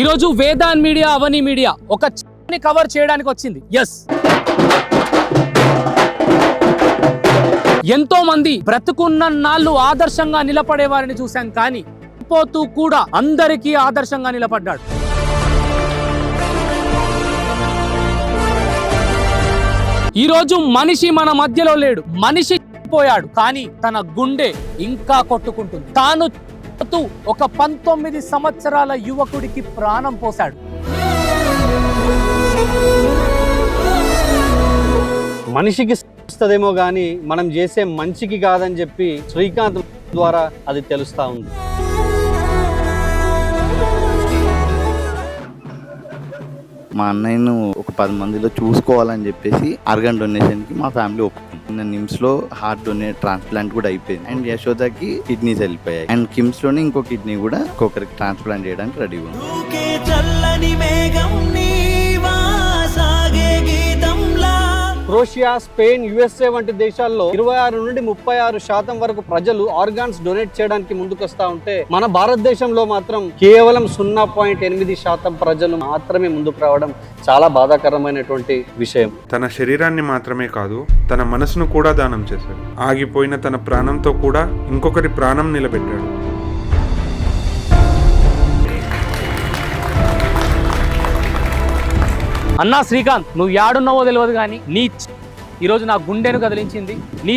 ఈరోజు వేదాన్ మీడియా అవని మీడియా ఒక ని కవర్ చేయడానికి వచ్చింది. ఎస్ ఎంతో మంది బ్రతుకున్న నాళ్ళు ఆదర్శంగా నిలబడే వారిని చూశాం కానీ పోతూ కూడా అందరికీ ఆదర్శంగా నిలబడ్డాడు. ఈరోజు మనిషి మన మధ్యలో లేడు. మనిషి పోయాడు కానీ తన గుండె ఇంకా కొట్టుకుంటుంది. తాను చనిపోతూ ఒక పంతొమ్మిది సంవత్సరాల యువకుడికి ప్రాణం పోశాడు. మనిషికి వస్తుందేమో కానీ మనం చేసే మంచికి కాదని చెప్పి శ్రీకాంత్ ద్వారా అది తెలుస్తా ఉంది. మా అన్నయ్యను ఒక పది మందిలో చూసుకోవాలని చెప్పేసి ఆర్గన్ డొనేషన్కి మా ఫ్యామిలీ ఒప్పుకుంది. నిన్న నిమ్స్లో హార్ట్ డొనేట్ ట్రాన్స్ప్లాంట్ కూడా అయిపోయింది. అండ్ యశోదకి కిడ్నీస్ వెళ్ళిపోయాయి. అండ్ కిమ్స్లోనే ఇంకో కిడ్నీ కూడా ఒక్కొక్కరికి ట్రాన్స్ప్లాంట్ చేయడానికి రెడీ ఉంది. క్రోషియా స్పెయిన్ యుఎస్ఏ వంటి దేశాల్లో ఇరవై ఆరు నుండి ముప్పై ఆరు శాతం వరకు ప్రజలు ఆర్గాన్స్ డొనేట్ చేయడానికి ముందుకొస్తా ఉంటే మన భారతదేశంలో మాత్రం కేవలం సున్నా పాయింట్ ఎనిమిది శాతం ప్రజలు మాత్రమే ముందుకు రావడం చాలా బాధాకరమైనటువంటి విషయం. తన శరీరాన్ని మాత్రమే కాదు తన మనసును కూడా దానం చేశాడు. ఆగిపోయిన తన ప్రాణంతో కూడా ఇంకొకరి ప్రాణం నిలబెట్టాడు. అన్నా శ్రీకాంత్ నువ్వు యాడున్నావో తెలియదు కానీ నీ ఈరోజు నా గుండెను కదిలించింది. నీ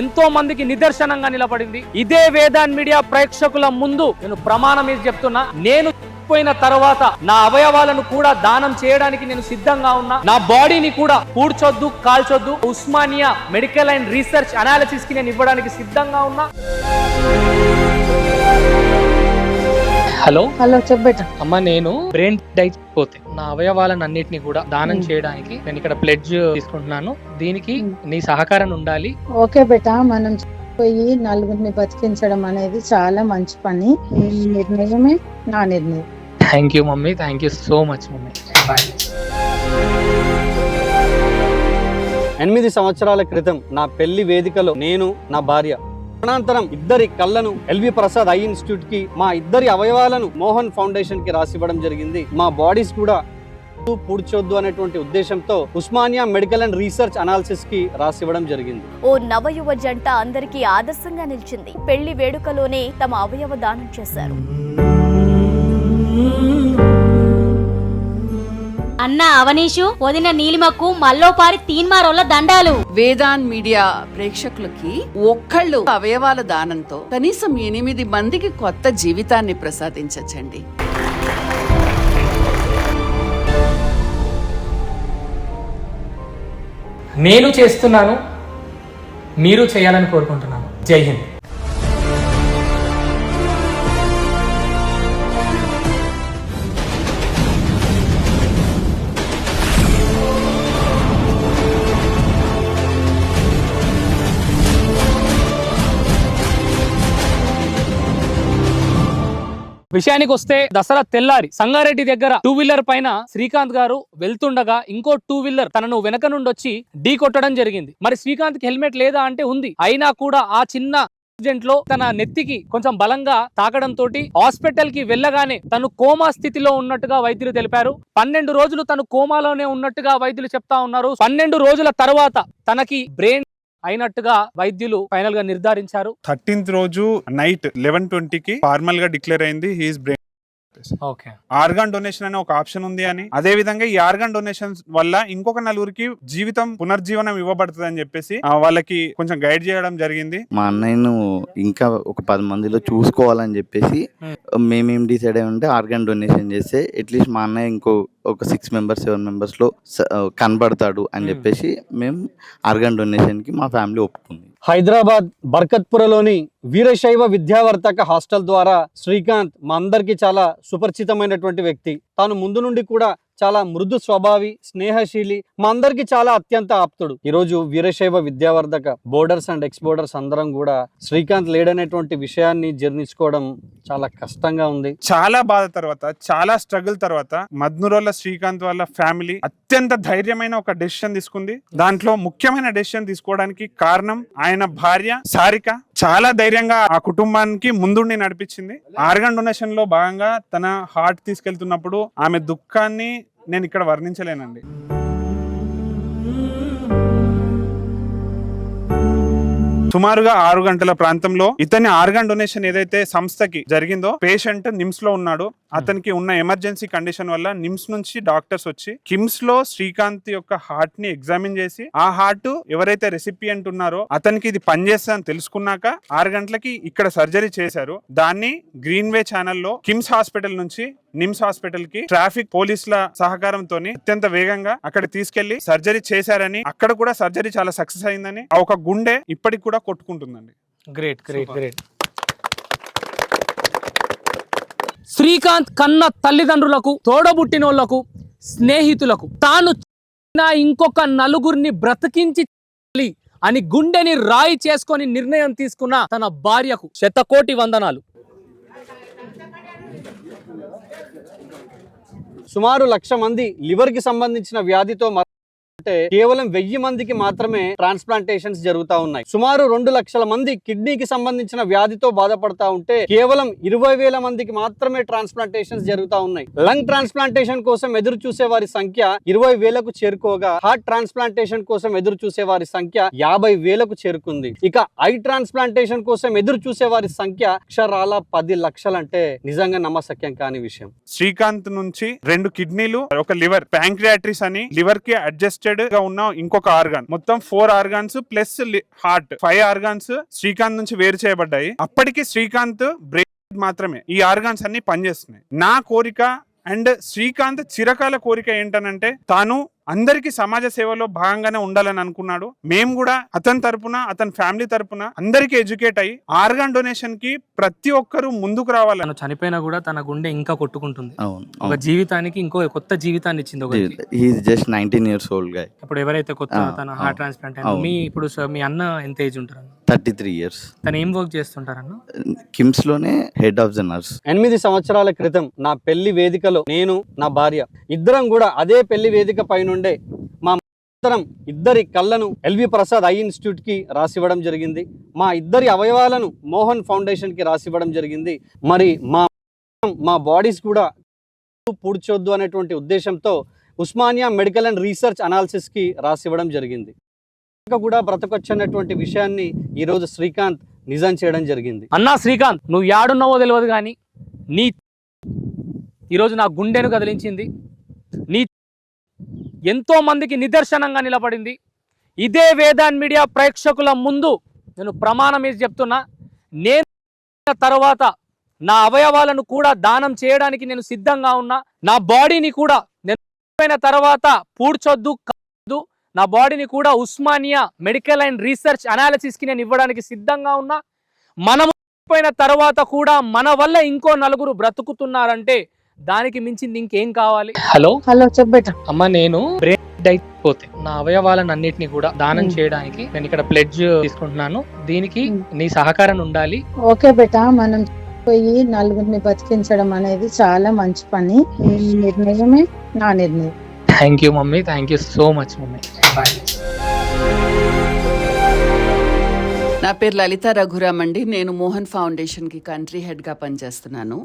ఎంతో మందికి నిదర్శనంగా నిలబడింది. ఇదే వేదాన్ మీడియా ప్రేక్షకుల ముందు నేను ప్రమాణం ఏది చెప్తున్నా నేను పోయిన తర్వాత నా అవయవాలను కూడా దానం చేయడానికి నేను సిద్ధంగా ఉన్నా. నా బాడీని కూడా కూర్చొద్దు కాల్చొద్దు. ఉస్మానియా మెడికల్ అండ్ రీసెర్చ్ అనాలిసిస్కి నేను ఇవ్వడానికి సిద్ధంగా ఉన్నా. హలో. హలో చెప్పేట అమ్మ నేను బ్రెయిన్ అయిపోతే నా అవయవాలను అన్నిటిని కూడా దానం. చేయడానికి నేను ఇక్కడ ప్లెడ్జ్ తీసుకుంటున్నాను. దీనికి నీ సహకారం ఉండాలి. ఓకే బేట మనం పోయి నలుగురిని బతికించడం అనేది చాలా మంచి పని. ఈ నిర్ణయమే నా నిర్ణయం. Thank you mummy. Thank you so much mummy. Bye ఎనిమిది సంవత్సరాల క్రితం నా పెళ్ళి వేదికలో నేను నా భార్య అనంతరం ఇద్దరి కళ్ళను ఎల్వి ప్రసాద్ ఐ ఇన్స్టిట్యూట్కి మా ఇద్దరి అవయవాలను మోహన్ ఫౌండేషన్కి రాసివ్వడం జరిగింది. మా బాడీస్ కూడా పూడ్చొద్దు అనేటువంటి ఉద్దేశంతో ఉస్మానియా మెడికల్ అండ్ రీసెర్చ్ అనాలిసిస్కి రాసివ్వడం జరిగింది. ఓ నవయువ జంట అందరికీ ఆదర్శంగా నిలిచింది. పెళ్ళి వేడుకలోనే తమ అవయవ దానం చేశారు. అన్న అవనీషు వదిన నీలిమకు మల్లోపారి తీన్మారోళ్ళ దండాలు. వేదాన్ మీడియా ప్రేక్షకులకి ఒక్కళ్ళు అవయవాల దానంతో కనీసం ఎనిమిది మందికి కొత్త జీవితాన్ని ప్రసాదించచ్చండి. నేను చేస్తున్నాను మీరు చేయాలని కోరుకుంటున్నాను. జై హింద్. విషయానికి వస్తే దసరా తెల్లారి సంగారెడ్డి దగ్గర టూ వీలర్ పైన శ్రీకాంత్ గారు వెళ్తుండగా ఇంకో టూ వీలర్ తనను వెనక నుండి వచ్చి ఢీ కొట్టడం జరిగింది. మరి శ్రీకాంత్కి హెల్మెట్ లేదా అంటే ఉంది. అయినా కూడా ఆ చిన్న యాక్సిడెంట్లో తన నెత్తికి కొంచెం బలంగా తాకడం తోటి హాస్పిటల్కి వెళ్ళగానే తను కోమా స్థితిలో ఉన్నట్టుగా వైద్యులు తెలిపారు. పన్నెండు రోజులు తను కోమాలోనే ఉన్నట్టుగా వైద్యులు చెప్తా ఉన్నారు. పన్నెండు రోజుల తర్వాత తనకి బ్రెయిన్ అయినట్టుగా వైద్యులు ఫైనల్గా నిర్ధారించారు. థర్టీన్త్ రోజు నైట్ లెవెన్ ట్వంటీకి ఫార్మల్గా డిక్లేర్ అయింది his brain. Okay. Organ donation అనే ఒక ఆప్షన్ ఉంది అని. అదే విధంగా ఈ ఆర్గాన్ డొనేషన్ వల్ల ఇంకొక నలుగురికి జీవితం పునర్జీవనం ఇవ్వబడుతుంది అని చెప్పేసి వాళ్ళకి కొంచెం గైడ్ చేయడం జరిగింది. మా అన్నయ్యను ఇంకా ఒక పది మందిలో చూసుకోవాలని చెప్పేసి మేమేం. డిసైడ్ అయ్యి ఉంటే ఆర్గన్ డొనేషన్ చేస్తే అట్లీస్ట్ మా అన్నయ్య ఇంకో ఒక సిక్స్ మెంబర్స్ సెవెన్ మెంబర్స్లో కనబడతాడు అని. చెప్పేసి మేము ఆర్గన్ డొనేషన్కి మా ఫ్యామిలీ ఒప్పుకుంది. హైదరాబాద్ బర్కత్పురలోని వీరశైవ విద్యావర్తక హాస్టల్ ద్వారా శ్రీకాంత్ మా అందరికీ చాలా సుపరిచితమైనటువంటి వ్యక్తి. తాను ముందు నుండి కూడా చాలా మృదు స్వభావి స్నేహశీలి మా అందరికి చాలా అత్యంత ఆప్తుడు. ఈ రోజు Veerashaiva Vidyavardhaka boarders and ex boarders అందరం కూడా శ్రీకాంత్ లేడనేటువంటి విషయాన్ని జీర్ణించుకోవడం చాలా కష్టంగా ఉంది. చాలా బాధ తర్వాత చాలా స్ట్రగుల్ తర్వాత మద్నురోల శ్రీకాంత్ వాళ్ళ ఫ్యామిలీ అత్యంత ధైర్యమైన ఒక డెసిషన్ తీసుకుంది. దాంట్లో ముఖ్యమైన డెసిషన్ తీసుకోవడానికి కారణం ఆయన భార్య సారిక. చాలా ధైర్యంగా ఆ కుటుంబానికి ముందుండి నడిపించింది. ఆర్గన్ డొనేషన్లో భాగంగా తన హార్ట్ తీసుకెళ్తున్నప్పుడు ఆమె దుఃఖాన్ని నేను ఇక్కడ వర్ణించలేనండి. సుమారుగా ఆరు గంటల ప్రాంతంలో ఇతని ఆర్గన్ డొనేషన్ ఏదైతే సంస్థకి జరిగిందో పేషెంట్ నిమ్స్లో ఉన్నాడు. అతనికి ఉన్న ఎమర్జెన్సీ కండిషన్ వల్ల నిమ్స్ నుంచి డాక్టర్స్ వచ్చి కిమ్స్లో శ్రీకాంత్ యొక్క హార్ట్ని ఎగ్జామిన్ చేసి ఆ హార్ట్ ఎవరైతే రెసిపియంట్ ఉన్నారో అతనికి ఇది పనిచేస్తా అని తెలుసుకున్నాక ఆరు గంటలకి ఇక్కడ సర్జరీ చేశారు. దాన్ని గ్రీన్ వే ఛానల్లో కిమ్స్ హాస్పిటల్ నుంచి నిమ్స్ హాస్పిటల్కి ట్రాఫిక్ పోలీసుల సహకారంతో అత్యంత వేగంగా అక్కడ తీసుకెళ్ళి సర్జరీ చేశారని అక్కడ కూడా సర్జరీ చాలా సక్సెస్ అయిందని ఆ ఒక గుండె ఇప్పటికి కూడా కొట్టుకుంటుందండి. గ్రేట్ గ్రేట్ గ్రేట్ శ్రీకాంత్ కన్న తల్లిదండ్రులకు తోడబుట్టినోళ్ళకు స్నేహితులకు తాను ఇంకొక నలుగురిని బ్రతికించి అని గుండెని రాయి చేసుకొని నిర్ణయం తీసుకున్న తన భార్యకు శతకోటి వందనాలు. సుమారు లక్ష మంది లివర్కి సంబంధించిన వ్యాధితో మర- అంటే కేవలం వెయ్యి మందికి మాత్రమే ట్రాన్స్ప్లాంటేషన్స్ జరుగుతా ఉన్నాయి. సుమారు రెండు లక్షల మంది కిడ్నీకి సంబంధించిన వ్యాధితో బాధపడతా ఉంటే కేవలం ఇరవై వేల మందికి మాత్రమే ట్రాన్స్ప్లాంటేషన్స్ జరుగుతా ఉన్నాయి. లంగ్ ట్రాన్స్ప్లాంటేషన్ కోసం ఎదురు చూసే వారి సంఖ్య ఇరవై వేలకు చేరుకోగా హార్ట్ ట్రాన్స్ప్లాంటేషన్ కోసం ఎదురు చూసే వారి సంఖ్య యాభై వేలకు చేరుకుంది. ఇక ఐ ట్రాన్స్ప్లాంటేషన్ కోసం ఎదురు చూసే వారి సంఖ్య అక్షరాల పది లక్షలంటే నిజంగా నమ్మశక్యం కాని విషయం. శ్రీకాంత్ నుంచి రెండు కిడ్నీలు ఒక లివర్ ప్యాంక్రియాట్రిస్ అని లివర్కి కనెక్టెడ్గా ఉన్న ఇంకొక ఆర్గాన్. మొత్తం four organs plus heart five organs Srikanth నుంచి వేరు చేయబడ్డాయి. అప్పటికి శ్రీకాంత్ బ్రెయిన్ మాత్రమే. ఈ ఆర్గాన్స్ అన్ని పనిచేస్తున్నాయి. నా కోరిక అండ్ శ్రీకాంత్ చిరకాల కోరిక ఏంటనంటే తాను అందరికి సమాజ సేవలో భాగంగానే ఉండాలని అనుకున్నాడు. మేము కూడా అతని తరపున అతని ఫ్యామిలీ తరపున అందరికి ఎడ్యుకేట్ అయ్యి ఆర్గాన్ డొనేషన్కి ప్రతి ఒక్కరూ ముందుకు రావాలని తను చనిపోయినా కూడా తన గుండె ఇంకా కొట్టుకుంటుంది. ఒక జీవితానికి ఇంకో కొత్త జీవితాన్ని ఇచ్చింది ఒక just nineteen years old guy ఇప్పుడు ఎవరైతే కొత్త తన హార్ట్ ట్రాన్స్ప్లాంట్. మీ ఇప్పుడు మీ అన్న ఎంత ఏజ్ ఉంటారన్న? థర్టీ త్రీ ఇయర్స్ తను ఏం వర్క్ చేస్తుంటారన్న? కిమ్స్లోనే హెడ్ ఆఫ్ ద నర్స్ ఎనిమిది సంవత్సరాల క్రితం నా పెళ్ళి వేదికలో నేను నా భార్య ఇద్దరం కూడా అదే పెళ్ళి వేదిక పైనుండే మా ఇద్దరం ఇద్దరి కళ్ళను ఎల్వి ప్రసాద్ ఐ ఇన్స్టిట్యూట్కి రాసివ్వడం జరిగింది. మా ఇద్దరి అవయవాలను మోహన్ ఫౌండేషన్కి రాసివ్వడం జరిగింది. మరి మా మా బాడీస్ కూడా పూడ్చొద్దు అనేటువంటి ఉద్దేశంతో ఉస్మానియా మెడికల్ అండ్ రీసెర్చ్ అనాలిసిస్కి రాసివ్వడం జరిగింది. కూడా బ్రతకొచ్చు అన్నటువంటి విషయాన్ని ఈరోజు శ్రీకాంత్ నిజం చేయడం జరిగింది. అన్నా శ్రీకాంత్ నువ్వు యాడున్నావో తెలియదు కానీ నీ ఈరోజు నా గుండెను కదిలించింది. నీ ఎంతో మందికి నిదర్శనంగా నిలబడింది. ఇదే వేదాన్ మీడియా ప్రేక్షకుల ముందు నేను ప్రమాణం వేసి చెప్తున్నా. నేను తర్వాత నా అవయవాలను కూడా దానం చేయడానికి నేను సిద్ధంగా ఉన్నా. నా బాడీని కూడా నేను తర్వాత పూడ్చొద్దు కాదు. నా బాడీని కూడా ఉస్మానియా మెడికల్ అండ్ రీసెర్చ్ అనాలిసిస్కి నేను ఇవ్వడానికి సిద్ధంగా ఉన్నా. మనము పోయిన తర్వాత కూడా మన వల్ల ఇంకో నలుగురు బ్రతుకుతున్నారంటే దానికి మించింది ఇంకేం కావాలి? హలో? హలో చెప్పేట అమ్మ నేను బ్రెయిన్ అయిపోతే నా అవయవాలను అన్నిటిని కూడా దానం. చేయడానికి నేను ఇక్కడ ప్లెడ్జ్ తీసుకుంటున్నాను. దీనికి నీ సహకారం ఉండాలి. ఓకే బేట మనం పోయి నలుగురిని బతికించడం అనేది చాలా మంచి పని. ఈ నిర్ణయమే నా నిర్ణయం. Thank you mummy. Thank you so much mummy. Bye నా పేరు లలిత రఘురామ్ అండి. నేను మోహన్ ఫౌండేషన్కి కంట్రీ హెడ్గా పనిచేస్తున్నాను.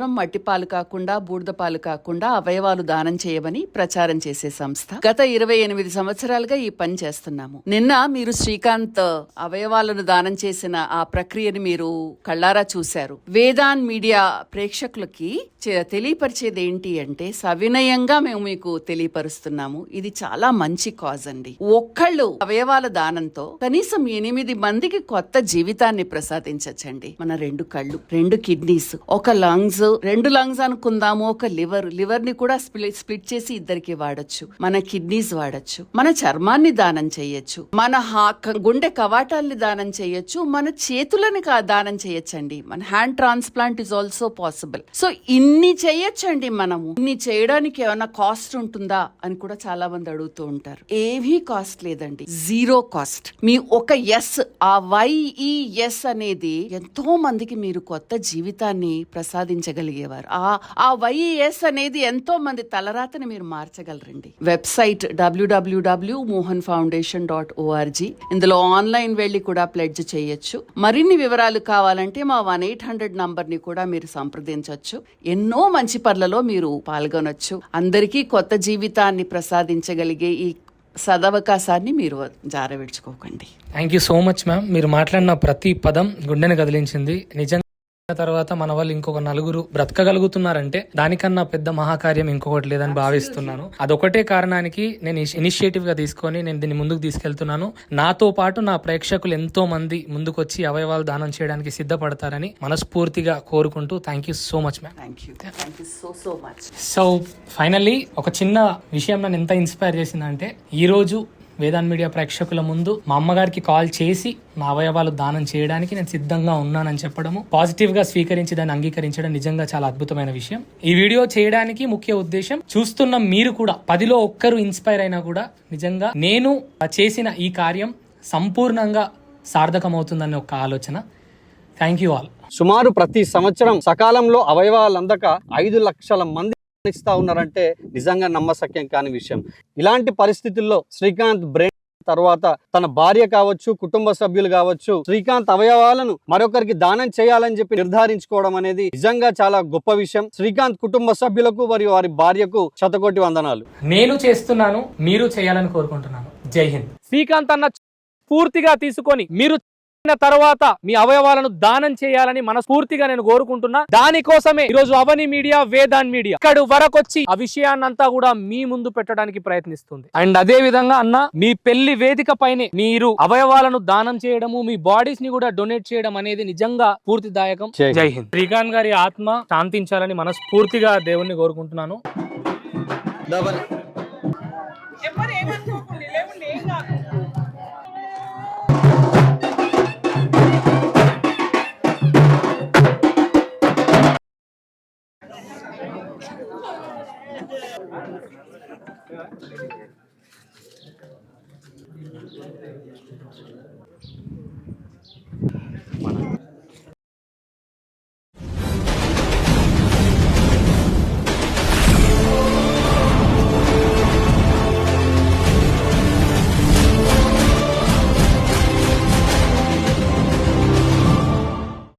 మట్టి పాలు కాకుండా బూడిదపాలు కాకుండా అవయవాలు దానం చేయమని ప్రచారం చేసే సంస్థ. గత ఇరవై ఎనిమిది సంవత్సరాలుగా ఈ పని చేస్తున్నాము. నిన్న మీరు శ్రీకాంత్ అవయవాలను దానం చేసిన ఆ ప్రక్రియని మీరు కళ్ళారా చూశారు. వేదాన్ మీడియా ప్రేక్షకులకి తెలియపరిచేది ఏంటి అంటే సవినయంగా మేము మీకు తెలియపరుస్తున్నాము. ఇది చాలా మంచి కాజ్ అండి. ఒక్కళ్ళు అవయవాల దానంతో కనీసం ఎనిమిది మందికి కొత్త జీవితాన్ని ప్రసాదించచ్చండి. మన రెండు కళ్ళు రెండు కిడ్నీస్ ఒక లంగ్స్ లంగ్స్ రెండు లంగ్స్ అనుకుందాము. ఒక లివర్ లివర్ని కూడా స్ప్లిట్ స్ప్లిట్ చేసి ఇద్దరికి వాడొచ్చు. మన కిడ్నీస్ వాడొచ్చు. మన చర్మాన్ని దానం చేయొచ్చు. మన హా- గుండె కవాటాల్ని దానం చేయొచ్చు. మన చేతులని దానం చేయొచ్చండి. మన hand transplant is also possible. So ఇన్ని చేయొచ్చండి మనము. ఇన్ని చేయడానికి ఏమైనా కాస్ట్ ఉంటుందా అని కూడా చాలా మంది అడుగుతూ ఉంటారు. ఏవీ కాస్ట్ లేదండి. Zero cost. మీ ఒక ఎస్ ఆ వైఈఎస్ అనేది ఎంతో మందికి మీరు కొత్త జీవితాన్ని ప్రసాదించ మార్చగలిగేవారు. ఆ ఆ వైఈఎస్ అనేది ఎంతో మంది తలరాతని మీరు మార్చగలరండి. Website WWW Mohan foundation dot ORG ఇందులో ఆన్లైన్ వెళ్ళి కూడా ప్లెడ్జ్ చేయొచ్చు. మరిన్ని వివరాలు కావాలంటే మా వన్ ఎయిట్ హండ్రెడ్ నంబర్ని కూడా మీరు సంప్రదించవచ్చు ఎన్నో మంచి పనులలో మీరు పాల్గొనొచ్చు. అందరికీ కొత్త జీవితాన్ని ప్రసాదించగలిగే ఈ సదవకాశాన్ని మీరు జారవిడ్చుకోకండి. Thank you so much ma'am మీరు మాట్లాడిన ప్రతి పదం గుండెని కదిలించింది. నిజంగా తర్వాత మన వాళ్ళు ఇంకొక నలుగురు బ్రతకగలుగుతున్నారంటే దానికన్నా పెద్ద మహాకార్యం ఇంకొకటి లేదని భావిస్తున్నాను. అదొకటే కారణానికి నేను ఇనిషియేటివ్గా తీసుకొని నేను దీన్ని ముందుకు తీసుకెళ్తున్నాను. నాతో పాటు నా ప్రేక్షకులు ఎంతో మంది ముందుకొచ్చి అవయవాలు దానం చేయడానికి సిద్ధపడతారని మనస్ఫూర్తిగా కోరుకుంటూ thank you so much ma'am so finally ఒక చిన్న విషయం నన్ను ఎంత ఇన్స్పైర్ చేసిందంటే ఈ రోజు వేదాన్ మీడియా ప్రేక్షకుల ముందు మా అమ్మగారికి కాల్ చేసి నా అవయవాలు దానం చేయడానికి నేను సిద్ధంగా ఉన్నానని చెప్పడము పాజిటివ్గా స్వీకరించి దాన్ని అంగీకరించడం నిజంగా చాలా అద్భుతమైన విషయం. ఈ వీడియో చేయడానికి ముఖ్య ఉద్దేశం చూస్తున్న మీరు కూడా పదిలో ఒక్కరు ఇన్స్పైర్ అయినా కూడా నిజంగా నేను చేసిన ఈ కార్యం సంపూర్ణంగా సార్థకమవుతుందనే ఒక ఆలోచన. థ్యాంక్ యూ ఆల్ సుమారు ప్రతి సంవత్సరం సకాలంలో అవయవాలు అందక ఐదు లక్షల మంది మరణిస్తా ఉన్నారంటే నిజంగా నమ్మశక్యం కాని విషయం. ఇలాంటి పరిస్థితుల్లో శ్రీకాంత్ బ్రెయిన్ తర్వాత తన భార్య కావచ్చు కుటుంబ సభ్యులు కావచ్చు శ్రీకాంత్ అవయవాలను మరొకరికి దానం చేయాలని చెప్పి నిర్ధారించుకోవడం అనేది నిజంగా చాలా గొప్ప విషయం. శ్రీకాంత్ కుటుంబ సభ్యులకు మరియు వారి భార్యకు శతకోటి వందనాలు. నేను చేస్తున్నాను మీరు చేయాలని కోరుకుంటున్నాను. జై హింద్. శ్రీకాంత్ అన్న పూర్తిగా తీసుకొని మీరు తర్వాత మీ అవయవాలను దానం చేయాలని మనస్ఫూర్తిగా నేను కోరుకుంటున్నా. దానికోసమే ఈరోజు అవని మీడియా వేదాన్ మీడియా ఇక్కడ వరకు వచ్చి ఆ విషయాన్నంతా కూడా మీ ముందు పెట్టడానికి ప్రయత్నిస్తుంది. అండ్ అదే విధంగా అన్న మీ పెళ్ళి వేదిక పైనే మీరు అవయవాలను దానం చేయడము మీ బాడీస్ని కూడా డొనేట్ చేయడం అనేది నిజంగా పూర్తిదాయకం జై హింద్. జై హింద్. శ్రీకాంత్ గారి ఆత్మ శాంతించాలని మనస్ఫూర్తిగా దేవుణ్ణి కోరుకుంటున్నాను. Yeah.